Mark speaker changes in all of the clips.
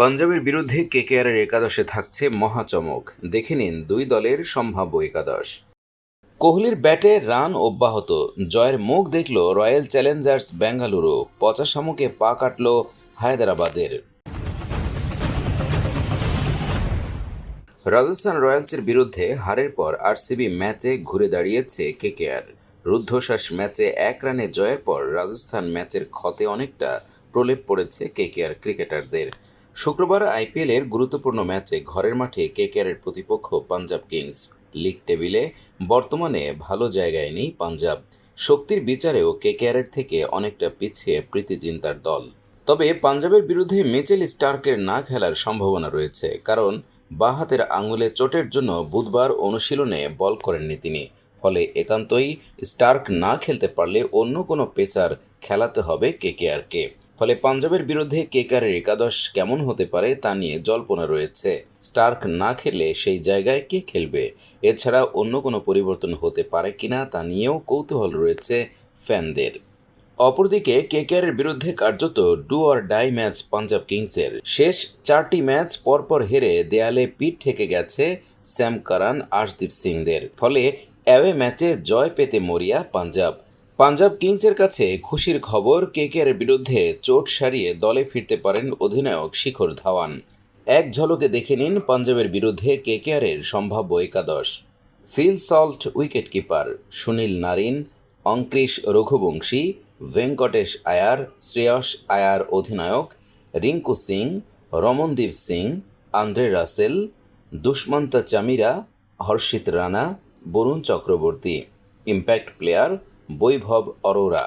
Speaker 1: পাঞ্জাবের বিরুদ্ধে কেকেআরের একাদশে থাকছে মহাচমক। দেখে নিন দুই দলের সম্ভাব্য একাদশ। কোহলির ব্যাটে রান অব্যাহত। জয়ের মুখ দেখল রয়্যাল চ্যালেঞ্জার্স বেঙ্গালুরু। পচাশামুকে পা কাটল হায়দরাবাদের। রাজস্থান রয়্যালসের বিরুদ্ধে হারের পর আরসিবি ম্যাচে ঘুরে দাঁড়িয়েছে কেকেআর। রুদ্ধশ্বাস ম্যাচে এক রানে জয়ের পর রাজস্থান ম্যাচের ক্ষতে অনেকটা প্রলেপ পড়েছে কেকেআর ক্রিকেটারদের। শুক্রবার আইপিএলের গুরুত্বপূর্ণ ম্যাচে ঘরের মাঠে কেকেআরের প্রতিপক্ষ পাঞ্জাব কিংস। লিগ টেবিলে বর্তমানে ভালো জায়গায় নেই পাঞ্জাব। শক্তির বিচারেও কেকেআরের থেকে অনেকটা পিছিয়ে প্রীতি জিন্তার দল। তবে পাঞ্জাবের বিরুদ্ধে মিচেল স্টার্কের না খেলার সম্ভাবনা রয়েছে, কারণ বাঁ হাতের আঙুলে চোটের জন্য বুধবার অনুশীলনে বল করেননি তিনি। ফলে একান্তই স্টার্ক না খেলতে পারলে অন্য কোনো পেসার খেলাতে হবে কেকেআরকে। ফলে পাঞ্জাবের বিরুদ্ধে কেকারের একাদশ কেমন হতে পারে তা নিয়ে জল্পনা রয়েছে। স্টার্ক না খেলে সেই জায়গায় কে খেলবে? এছাড়া অন্য কোনো পরিবর্তন হতে পারে কিনা তা নিয়েও কৌতূহল রয়েছে ফ্যানদের। অপরদিকে কেকেআরের বিরুদ্ধে কার্যত do or die match Punjab কিংসের শেষ চারটি ম্যাচ পরপর হেরে দেয়ালে পিঠ ঠেকে গেছে স্যাম কারান আশদীপ সিংদের। ফলে অ্যাওয়ে ম্যাচে জয় পেতে মরিয়া পাঞ্জাব। পাঞ্জাব কিংসের কাছে খুশির খবর কেকেআরের বিরুদ্ধে চোট সারিয়ে দলে ফিরতে পারেন অধিনায়ক শিখর ধাওয়ান। এক ঝলকে দেখে নিন পাঞ্জাবের বিরুদ্ধে কেকেআরের সম্ভাব্য একাদশ। Phil Salt wicket keeper Sunil Narine, Angkrish Raghuvanshi, Venkatesh Iyer, Shreyas Iyer অধিনায়ক, Rinku Singh, Ramandeep Singh, Andre Russell, Dushmantha Chameera, Harshit Rana, Varun Chakravarthy. Impact player Vaibhav Arora.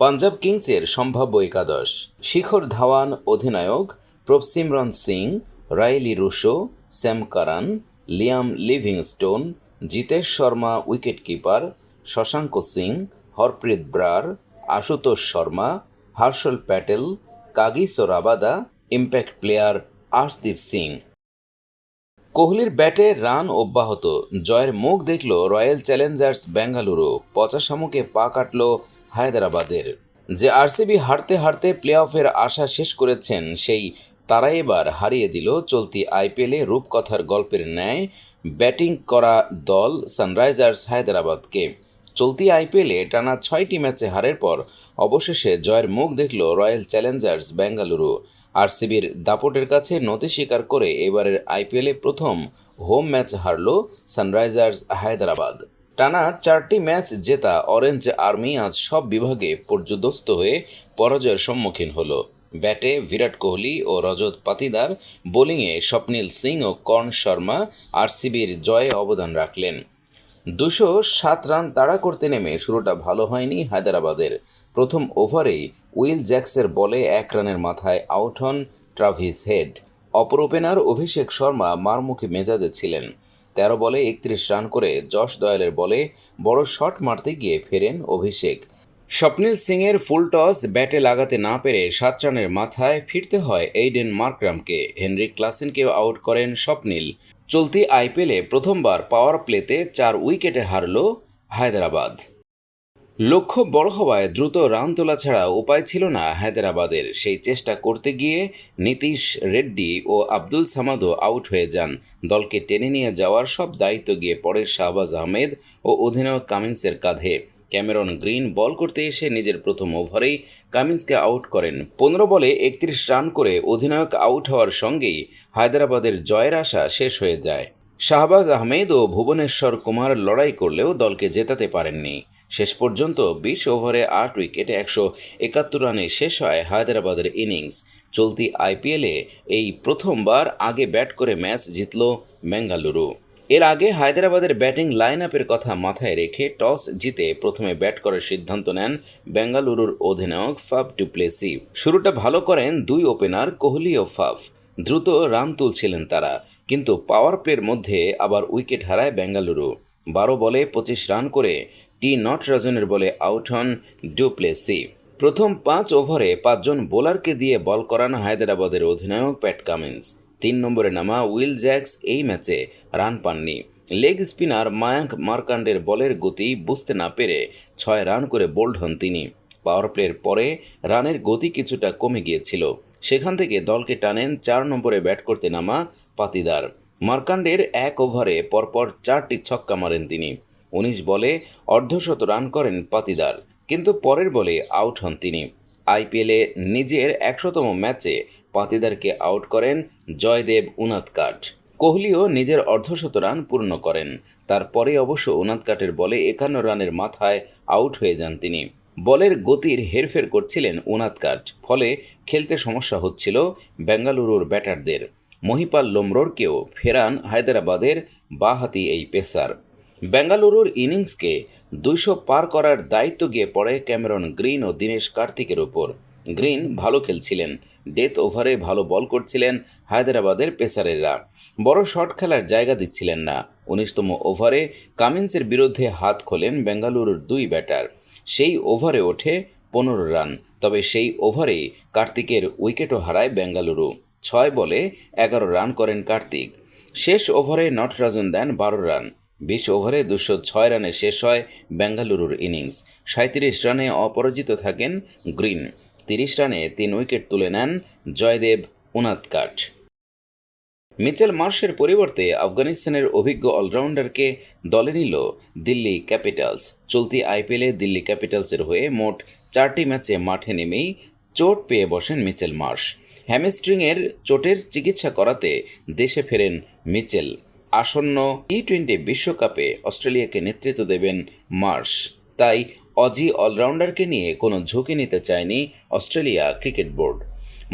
Speaker 1: Punjab কিংসের সম্ভাব্য একাদশ, শিখর ধাওয়ান অধিনায়ক Prabhsimran Singh, Rilee Rossouw, Sam Curran, Liam Livingstone, Jitesh Sharma wicket keeper Shashank Singh, Harpreet Brar, Ashutosh Sharma, Harshal Patel, Kagiso Rabada, impact player Arshdeep Singh. কোহলির ব্যাটে run অব্যাহত। জয়ের মুখ দেখল রয়্যাল চ্যালেঞ্জার্স বেঙ্গালুরু পচাশামুকে পা কাটল হায়দ্রাবাদের। যে আরসিবি হারতে হারতে প্লে অফের আশা শেষ করেছেন, সেই তারা এবার হারিয়ে দিল চলতি আইপিএলে রূপকথার গল্পের ন্যায়। ব্যাটিং করা দল সানরাইজার্স হায়দ্রাবাদকে। চলতি আইপিএলে টানা ছয়টি ম্যাচে হারের পর অবশেষে জয়ের মুখ দেখল রয়্যাল চ্যালেঞ্জার্স বেঙ্গালুরু আরসিবির দাপটের কাছে নতি স্বীকার করে এবারের আইপিএলে প্রথম হোম ম্যাচ হারল সানরাইজার্স হায়দ্রাবাদ। টানা চারটি ম্যাচ জেতা অরেঞ্জ আর্মি আজ সব বিভাগে পর্যদস্ত হয়ে পরাজয়ের সম্মুখীন হলো। ব্যাটে বিরাট কোহলি ও রজত পাতিদার, বোলিংয়ে স্বপ্নীল সিং ও কর্ণ শর্মা আরসিবির জয়ে অবদান রাখলেন। দুশো সাত রান তাড়া করতে নেমে শুরুটা ভালো হয়নি হায়দরাবাদের। প্রথম ওভারেই উইল জ্যাক্সের বলে এক রানের মাথায় আউট হন ট্রাভিস হেড। অপর ওপেনার অভিষেক শর্মা মারমুখী মেজাজে ছিলেন। তেরো বলে একত্রিশ রান করে যশ দয়ালের বলে বড় শট মারতে গিয়ে ফেরেন অভিষেক। স্বপ্নীল সিংয়ের ফুল টস ব্যাটে লাগাতে না পেরে সাত রানের মাথায় ফিরতে হয় এইডেন মার্করামকে হেনরি ক্লাসেনকেও আউট করেন স্বপ্নীল। চলতি আইপিএলে প্রথমবার পাওয়ার প্লেতে চার উইকেটে হারল হায়দরাবাদ। লক্ষ্য বড় হওয়ায় দ্রুত রান তোলা ছাড়া উপায় ছিল না হায়দরাবাদের। সেই চেষ্টা করতে গিয়ে নীতিশ রেড্ডি ও আব্দুল সামাদও আউট হয়ে যান। দলকে টেনে নিয়ে যাওয়ার সব দায়িত্ব গিয়ে পড়ে শাহবাজ আহমেদ ও অধিনায়ক কামিন্সের কাঁধে। ক্যামেরন গ্রিন বল করতে এসে নিজের প্রথম ওভারেই কামিন্সকে আউট করেন। পনেরো বলে একত্রিশ রান করে অধিনায়ক আউট হওয়ার সঙ্গেই হায়দরাবাদের জয়ের আশা শেষ হয়ে যায়। শাহবাজ আহমেদ ও ভুবনেশ্বর কুমার লড়াই করলেও দলকে জেতাতে পারেননি। শেষ পর্যন্ত বিশ ওভারে আট উইকেটে একশো একাত্তর রানে শেষ হয় হায়দরাবাদের ইনিংস। চলতি আইপিএলে এই প্রথমবার আগে ব্যাট করে ম্যাচ জিতল বেঙ্গালুরু এর আগে হায়দরাবাদের ব্যাটিং লাইন আপের কথা মাথায় রেখে টস জিতে প্রথমে ব্যাট করার সিদ্ধান্ত নেন বেঙ্গালুরুর অধিনায়ক ফাফ ডুপ্লেসি। শুরুটা ভালো করেন দুই ওপেনার কোহলি ও ফাফ। দ্রুত রান তুলছিলেন তারা, কিন্তু পাওয়ার প্লের মধ্যে আবার উইকেট হারায় বেঙ্গালুরু। বারো বলে, পঁচিশ রান করে, টি নটরাজনের বলে আউট হন ডুপ্লেসি প্রথম পাঁচ ওভারে পাঁচজন বোলারকে দিয়ে বল করান হায়দরাবাদের অধিনায়ক প্যাট কামিন্স। তিন নম্বরে নামা উইল জ্যাক্স এই ম্যাচে রান পাননি। লেগ স্পিনার মায়াঙ্ক মার্কান্ডের বলের গতি বুঝতে না পেরে ছয় রান করে বোল্ড হন তিনি। পাওয়ার প্লের পরে রানের গতি কিছুটা কমে গিয়েছিল। সেখান থেকে দলকে টানেন চার নম্বরে ব্যাট করতে নামা পাতিদার। মার্কান্ডের এক ওভারে পরপর চারটি ছক্কা মারেন তিনি। উনিশ বলে অর্ধশত রান করেন পাতিদার, কিন্তু পরের বলে আউট হন তিনি। আইপিএলে নিজের একশোতম ম্যাচে পাতিদারকে আউট করেন জয়দেব উনাদকাট। কোহলিও নিজের অর্ধশত রান পূর্ণ করেন। তারপরে অবশ্য উনাদকাটের বলে একান্ন রানের মাথায় আউট হয়ে যান তিনি। বলের গতির হেরফের করছিলেন উনাদকাট, ফলে খেলতে সমস্যা হচ্ছিল বেঙ্গালুরুর ব্যাটারদের। মহিপাল লোমরোরকেও ফেরান হায়দ্রাবাদের বাহাতি এই পেসার। বেঙ্গালুরুর ইনিংসকে দুইশো পার করার দায়িত্ব গিয়ে পড়ে ক্যামেরন গ্রিন ও দীনেশ কার্তিকের ওপর গ্রিন ভালো খেলছিলেন, ডেথ ওভারে ভালো বল করছিলেন হায়দ্রাবাদের পেসারেরা। বড় শট খেলার জায়গা দিচ্ছিলেন না। উনিশতম ওভারে কামিন্সের বিরুদ্ধে হাত খোলেন বেঙ্গালুরুর দুই ব্যাটার। সেই ওভারে ওঠে পনেরো রান, তবে সেই ওভারেই কার্তিকের উইকেটও হারায় বেঙ্গালুরু। ছয় বলে এগারো রান করেন কার্তিক। শেষ ওভারে নটরাজন দেন বারো রান। বিশ ওভারে দুশো ছয় রানে শেষ হয় বেঙ্গালুরুর ইনিংস। সাঁত্রিশ রানে অপরাজিত থাকেন গ্রিন। তিরিশ রানে তিন উইকেট তুলে নেন জয়দেব উনাদকাট মিচেল মার্শের পরিবর্তে আফগানিস্তানের অভিজ্ঞ অলরাউন্ডারকে দলে নিল দিল্লি ক্যাপিটালস। চলতি আইপিএলে দিল্লি ক্যাপিটালসের হয়ে মোট চারটি ম্যাচে মাঠে নেমেই চোট পেয়ে বসেন মিচেল মার্শ। হ্যামস্ট্রিংয়ের চোটের চিকিৎসা করাতে দেশে ফেরেন মিচেল। আসন্ন টি টোয়েন্টি বিশ্বকাপে অস্ট্রেলিয়াকে নেতৃত্ব দেবেন মার্শ। তাই অজি অলরাউন্ডারকে নিয়ে কোনো ঝুঁকি নিতে চায়নি অস্ট্রেলিয়া ক্রিকেট বোর্ড।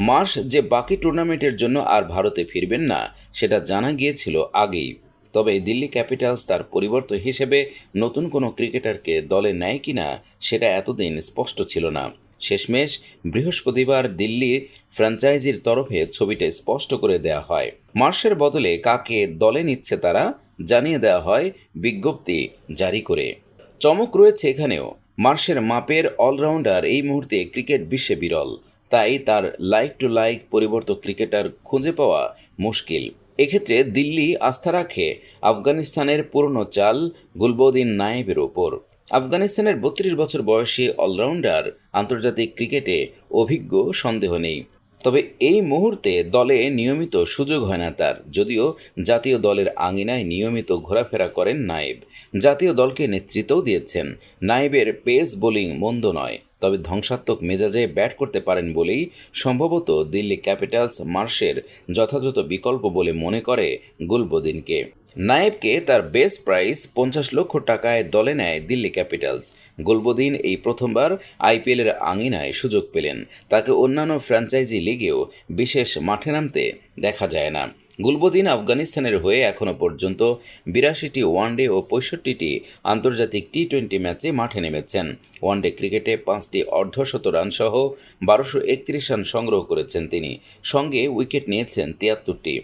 Speaker 1: মার্শ যে বাকি টুর্নামেন্টের জন্য আর ভারতে ফিরবেন না, সেটা জানা গিয়েছিল আগেই। তবে দিল্লি ক্যাপিটালস তার পরিবর্তন হিসেবে নতুন কোনো ক্রিকেটারকে দলে নেয় কিনা, সেটা এতদিন স্পষ্ট ছিল না। শেষমেশ বৃহস্পতিবার দিল্লি ফ্র্যাঞ্চাইজির তরফে ছবিটা স্পষ্ট করে দেওয়া হয়। মার্শের বদলে কাকে দলে নিচ্ছে তারা জানিয়ে দেওয়া হয় বিজ্ঞপ্তি জারি করে। চমক রয়েছে এখানেও মার্শের মাপের অলরাউন্ডার এই মুহূর্তে ক্রিকেট বিশ্বে বিরল, তাই তার লাইক টু লাইক পরিবর্তক ক্রিকেটার খুঁজে পাওয়া মুশকিল। এক্ষেত্রে দিল্লি আস্থা রাখে আফগানিস্তানের পুরনো চাল গুলবদিন নায়েবের ওপর। আফগানিস্তানের বত্রিশ বছর বয়সী অলরাউন্ডার আন্তর্জাতিক ক্রিকেটে অভিজ্ঞ সন্দেহ নেই। তবে এই মুহূর্তে দলে নিয়মিত সুযোগ হয় না তার। যদিও জাতীয় দলের আঙিনায় নিয়মিত ঘোরাফেরা করেন নায়েব। জাতীয় দলকে নেতৃত্বও দিয়েছেন। নায়েবের পেস বোলিং মন্দ নয়। তবে ধ্বংসাত্মক মেজাজে ব্যাট করতে পারেন বলেই সম্ভবত দিল্লি ক্যাপিটালস মার্শের যথাযথ বিকল্প বলে মনে করে গুলবদিনকে। নায়েবকে তার বেস প্রাইস পঞ্চাশ লক্ষ টাকায় দলে নেয় দিল্লি ক্যাপিটালস। গুলবদিন এই প্রথমবার আইপিএলের আঙিনায় সুযোগ পেলেন। তাকে অন্যান্য ফ্র্যাঞ্চাইজি লিগেও বিশেষ মাঠে নামতে দেখা যায় না। গুলবদিন আফগানিস্তানের হয়ে এখনও পর্যন্ত বিরাশিটি ওয়ানডে ও পঁয়ষট্টিটি আন্তর্জাতিক টি টোয়েন্টি ম্যাচে মাঠে নেমেছেন। ওয়ানডে ক্রিকেটে পাঁচটি অর্ধশত রানসহ বারোশো একত্রিশ রান সংগ্রহ করেছেন তিনি। সঙ্গে উইকেট নিয়েছেন তিয়াত্তরটি।